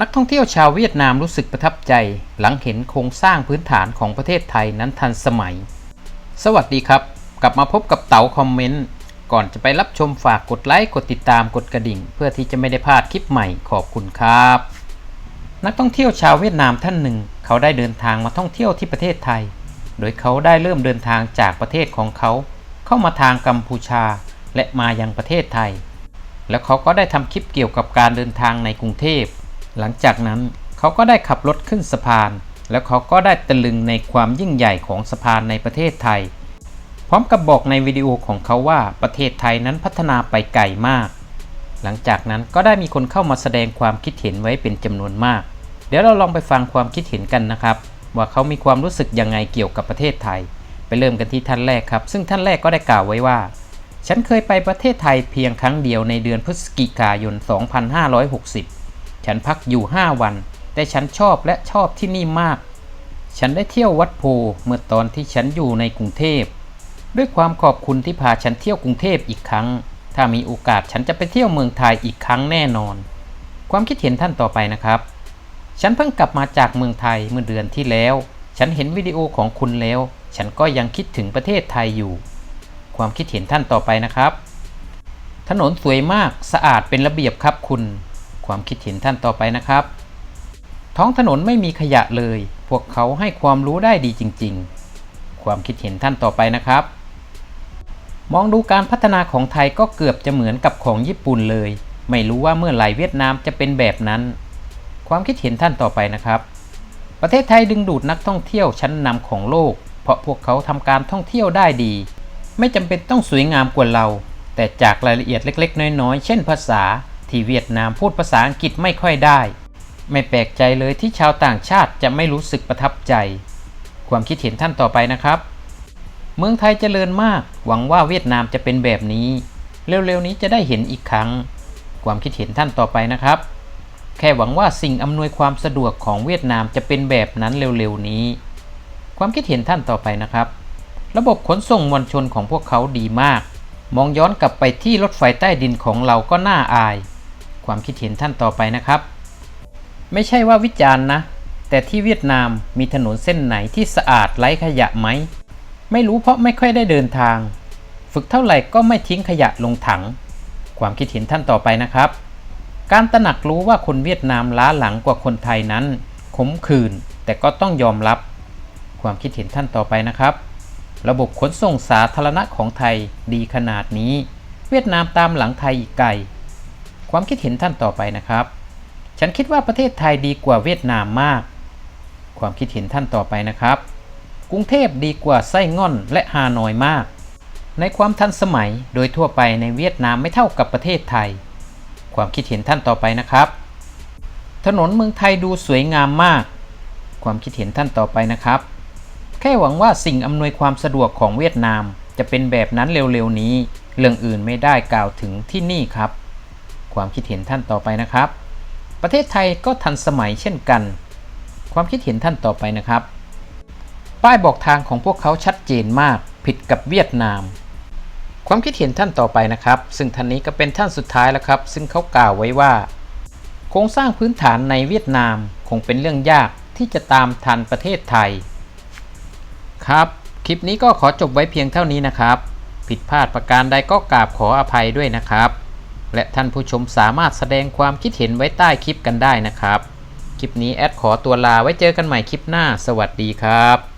นักท่องเที่ยวชาวเวียดนามรู้สึกประทับใจ หลังเห็นโครงสร้างพื้นฐานของประเทศไทยนั้นทันสมัย สวัสดีครับ กลับมาพบกับเต๋าคอมเมนต์ ก่อนจะไปรับชมฝากกดไลค์ กดติดตามกดกระดิ่ง เพื่อที่จะไม่ได้พลาดคลิปใหม่ขอบคุณครับ นักท่องเที่ยวชาวเวียดนามท่านหนึ่ง เขาได้เดินทางมาท่องเที่ยวที่ประเทศไทย โดยเขาได้เริ่มเดินทางจากประเทศของเขา เข้ามาทางกัมพูชา และมายังประเทศไทย แล้วเขาก็ได้ทำคลิปเกี่ยวกับการเดินทางในกรุงเทพ หลังจากนั้นเขาก็ได้ขับรถขึ้นสะพาน แล้วเขาก็ได้ตะลึงในความยิ่งใหญ่ของสะพานในประเทศไทย พร้อมกับบอกในวิดีโอของเขาว่าประเทศไทยนั้นพัฒนาไปไกลมาก หลังจากนั้นก็ได้มีคนเข้ามาแสดงความคิดเห็นไว้เป็นจำนวนมาก เดี๋ยวเราลองไปฟังความคิดเห็นกันนะครับ ว่าเขามีความรู้สึกยังไงเกี่ยวกับประเทศไทย ไปเริ่มกันที่ท่านแรกครับ ซึ่งท่านแรกก็ได้กล่าวไว้ว่า ฉันเคยไปประเทศไทยเพียงครั้งเดียวในเดือนพฤศจิกายน 2560 ฉันพักอยู่ 5 วัน แต่ฉันชอบและชอบที่นี่มาก ฉันได้เที่ยววัดโพเมื่อตอนที่ฉันอยู่ในกรุงเทพ ด้วยความขอบคุณที่พาฉันเที่ยวกรุงเทพอีกครั้ง ถ้ามีโอกาสฉันจะไปเที่ยวเมืองไทยอีกครั้งแน่นอน ความคิดเห็นท่านต่อไปนะครับ ฉันเพิ่งกลับมาจากเมืองไทยเมื่อเดือนที่แล้ว ฉันเห็นวิดีโอของคุณแล้ว ฉันก็ยังคิดถึงประเทศไทยอยู่ ความคิดเห็นท่านต่อไปนะครับ ถนนสวยมากสะอาดเป็นระเบียบครับคุณ ความคิดเห็นท่านต่อไปนะครับ ท้องถนนไม่มีขยะเลย พวกเขาให้ความรู้ได้ดีจริง ๆ ความคิดเห็นท่านต่อไปนะครับ มองดูการพัฒนาของไทยก็เกือบจะเหมือนกับของญี่ปุ่นเลย ไม่รู้ว่าเมื่อไหร่เวียดนามจะเป็นแบบนั้น ความคิดเห็นท่านต่อไปนะครับ ประเทศไทยดึงดูดนักท่องเที่ยวชั้นนำของโลก เพราะพวกเขาทำการท่องเที่ยวได้ดี ไม่จำเป็นต้องสวยงามกว่าเรา แต่จากรายละเอียดเล็ก ๆ น้อยๆ เช่นภาษา ที่เวียดนามพูดภาษาอังกฤษไม่ค่อยได้ ไม่แปลกใจเลยที่ชาวต่างชาติจะไม่รู้สึกประทับใจ ความคิดเห็นท่านต่อไปนะครับ เมืองไทยเจริญมาก หวังว่าเวียดนามจะเป็นแบบนี้ เร็วๆนี้จะได้เห็นอีกครั้ง ความคิดเห็นท่านต่อไปนะครับ แค่หวังว่าสิ่งอำนวยความสะดวกของเวียดนามจะเป็นแบบนั้นเร็วๆนี้ ความคิดเห็นท่านต่อไปนะครับ ระบบขนส่งมวลชนของพวกเขาดีมากมองย้อนกลับไปที่รถไฟใต้ดินของเราก็น่าอาย ความคิดเห็นท่านต่อไปนะครับ ไม่ใช่ว่าวิจารณ์นะ แต่ที่เวียดนามมีถนนเส้นไหนที่สะอาดไร้ขยะไหม ไม่รู้เพราะไม่ค่อยได้เดินทาง ฝึกเท่าไหร่ก็ไม่ทิ้งขยะลงถัง ความคิดเห็นท่านต่อไปนะครับ การตระหนักรู้ว่าคนเวียดนามล้าหลังกว่าคนไทยนั้น ขมขื่นแต่ก็ต้องยอมรับ ความคิดเห็นท่านต่อไปนะครับ ระบบขนส่งสาธารณะของไทยดีขนาดนี้ เวียดนามตามหลังไทยอีกไกล ความคิดเห็นท่านต่อไปนะครับ ฉันคิดว่าประเทศไทยดีกว่าเวียดนามมาก ความคิดเห็นท่านต่อไปนะครับ กรุงเทพดีกว่าไส้ง่อนและฮานอยมาก ในความทันสมัยโดยทั่วไปในเวียดนามไม่เท่ากับประเทศไทย ความคิดเห็นท่านต่อไปนะครับ ถนนเมืองไทยดูสวยงามมาก ความคิดเห็นท่านต่อไปนะครับ แค่หวังว่าสิ่งอำนวยความสะดวกของเวียดนามจะเป็นแบบนั้นเร็วๆนี้ เรื่องอื่นไม่ได้กล่าวถึงที่นี่ครับ ความคิดเห็นท่านต่อไปนะครับ ประเทศไทยก็ทันสมัยเช่นกัน ความคิดเห็นท่านต่อไปนะครับ ป้ายบอกทางของพวกเขาชัดเจนมากผิดกับเวียดนาม ความคิดเห็นท่านต่อไปนะครับ ซึ่งท่านนี้ก็เป็นท่านสุดท้ายแล้วครับ ซึ่งเขากล่าวไว้ว่า โครงสร้างพื้นฐานในเวียดนามคงเป็นเรื่องยากที่จะตามทันประเทศไทย ครับ คลิปนี้ก็ขอจบไว้เพียงเท่านี้นะครับ ผิดพลาดประการใดก็กราบขออภัยด้วยนะครับ และท่านผู้ชมสามารถแสดงความคิดเห็นไว้ใต้คลิปกันได้นะครับ คลิปนี้แอดขอตัวลาไว้เจอกันใหม่คลิปหน้า สวัสดีครับ